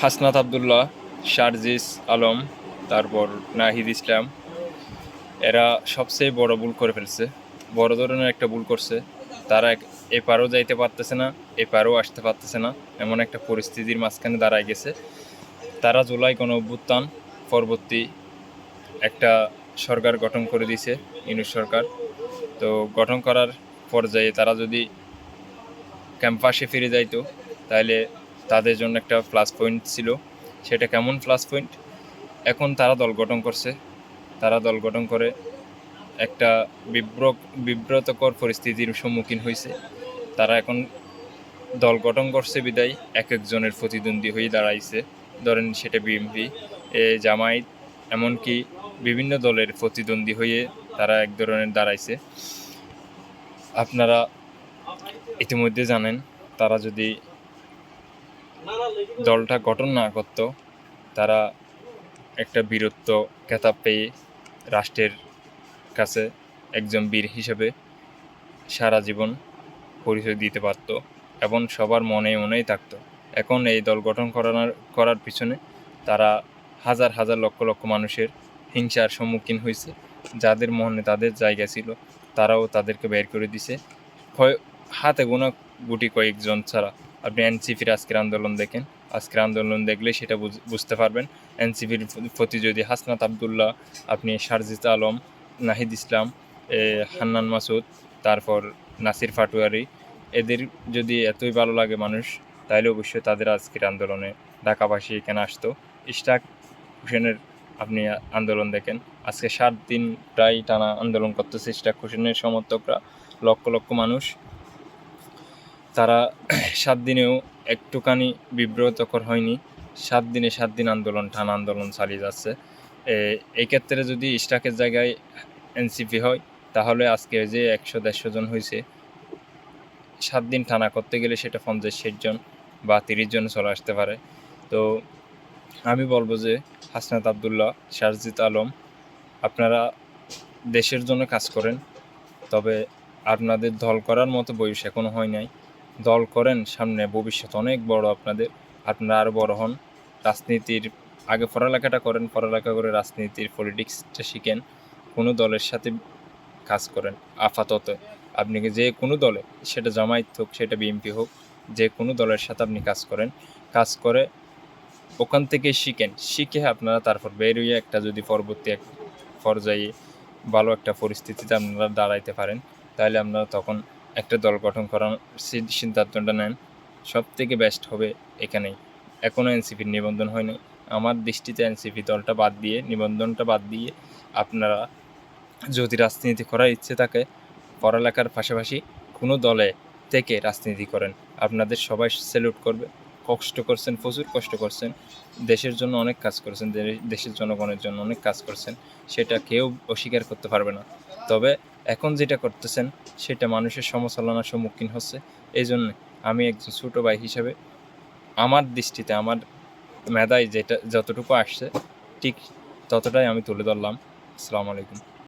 হাসনাত আবদুল্লাহ, শারজিস আলম, তারপর নাহিদ ইসলাম। এরা সবচেয়ে বড় ভুল করে ফেলছে। বড় ধরনের একটা ভুল করছে। তারা এপারও যাইতে পারতেছে না, এপারও আসতে পারতেছে না। এমন একটা পরিস্থিতির মাঝখানে দাঁড়ায় গেছে। তারা জুলাই গণ অভ্যুত্থান পরবর্তী একটা সরকার গঠন করে দিয়েছে ইউনিট সরকার। তো গঠন করার পর্যায়ে তারা যদি ক্যাম্পাসে ফিরে যাইতো, তাহলে তাদের জন্য একটা প্লাস পয়েন্ট ছিল। সেটা কেমন প্লাস পয়েন্ট এখন তারা দল গঠন করছে। তারা দল গঠন করে একটা বিব্র বিব্রতকর পরিস্থিতির সম্মুখীন হয়েছে তারা এখন দল গঠন করছে বিদায়। এক একজনের প্রতিদ্বন্দ্বী হয়ে দাঁড়াইছে। ধরেন সেটা বিএমপি এ জামায়াত, এমনকি বিভিন্ন দলের প্রতিদ্বন্দ্বী হয়ে তারা এক ধরনের দাঁড়াইছে। আপনারা ইতিমধ্যে জানেন, তারা যদি দলটা গঠন না করত তারা একটা বীরত্ব খেতাব পেয়ে রাষ্ট্রের কাছে একজন বীর হিসেবে সারা জীবন পরিচয় দিতে পারতো এবং সবার মনে মনেই থাকতো। এখন এই দল গঠন করানোর, করার পিছনে তারা হাজার হাজার লক্ষ লক্ষ মানুষের হিংসার সম্মুখীন হয়েছে। যাদের মনে তাদের জায়গা ছিল, তারাও তাদেরকে বের করে দিছে। হাতে গোনা গুটি কয়েকজন ছাড়া আপনি এনসিপির আজকের আন্দোলন দেখেন। আজকের আন্দোলন দেখলে সেটা বুঝ- বুঝতে পারবেন। এনসিপির প্রতি যদি হাসনাত আবদুল্লাহ, আপনি শারজিত আলম, নাহিদ ইসলাম হান্নান মাসুদ, তারপর নাসির ফাটুয়ারি, এদের যদি এতই ভালো লাগে মানুষ তাহলে অবশ্যই তাদের আজকের আন্দোলনে ঢাকাবাসী এখানে আসতো। ইশতাক হোসেনের আপনি আন্দোলন দেখেন। আজকে সাত দিন প্রায় টানা আন্দোলন করতেছে ইশতাক হোসেনের সমর্থকরা। লক্ষ লক্ষ মানুষ তারা সাত দিনেও একটুখানি বিব্রতকর হয়নি। সাত দিনে সাত দিন আন্দোলন, টানা আন্দোলন চালিয়ে যাচ্ছে। এই ক্ষেত্রে যদি ইস্টাকের জায়গায় এনসিপি হয়, তাহলে আজকে যে একশো, দেড়শো জন হয়েছে, সাত দিন টানা করতে গেলে সেটা পঞ্চাশ ষাট জন বা তিরিশ জন চলে আসতে পারে। তো আমি বলব যে হাসনাত আবদুল্লাহ শারজিত আলম, আপনারা দেশের জন্য কাজ করেন, তবে আপনাদের দল করার মতো বয়স এখনও হয় নাই। দল করেন, সামনে ভবিষ্যৎ অনেক বড় আপনাদের। আপনারা আরও বড় হন। রাজনীতির, আগে পড়ালেখাটা করেন, পড়ালেখা করে রাজনীতির পলিটিক্সটা শিখেন। কোনো দলের সাথে কাজ করেন, আপাতত। আপনি যে কোনো দলে, সেটা জামায়াত হোক, সেটা বিএনপি হোক, যে কোনো দলের সাথে আপনি কাজ করেন। কাজ করে ওখান থেকে শিখেন। শিখে আপনারা তারপর বের হয়ে একটা যদি পরবর্তী এক পর্যায়ে ভালো একটা পরিস্থিতিতে আপনারা দাঁড়াইতে পারেন, তাহলে আপনারা তখন একটা দল গঠন করার সিদ্ধান্তটা নেন। সব থেকে বেস্ট হবে এখানেই। এখনও এনসিপির নিবন্ধন হয়নি। আমার দৃষ্টিতে এনসিপি দলটা বাদ দিয়ে, নিবন্ধনটা বাদ দিয়ে আপনারা যদি রাজনীতি করার ইচ্ছে থাকে, পড়ালেখার পাশাপাশি কোনো দলে থেকে রাজনীতি করেন। আপনাদের সবাই স্যালুট করবে। কষ্ট করছেন, প্রচুর কষ্ট করছেন। দেশের জন্য অনেক কাজ করেছেন দেশের জনগণের জন্য অনেক কাজ করছেন। সেটা কেউ অস্বীকার করতে পারবে না। তবে এখন যেটা করতেছেন, সেটা মানুষের সমচালনার সম্মুখীন হচ্ছে। এই জন্য আমি একজন ছোটো ভাই হিসাবে আমার দৃষ্টিতে, আমার মেধায় যেটা, যতটুকু আসছে, ঠিক ততটাই আমি তুলে ধরলাম। আসসালামু আলাইকুম।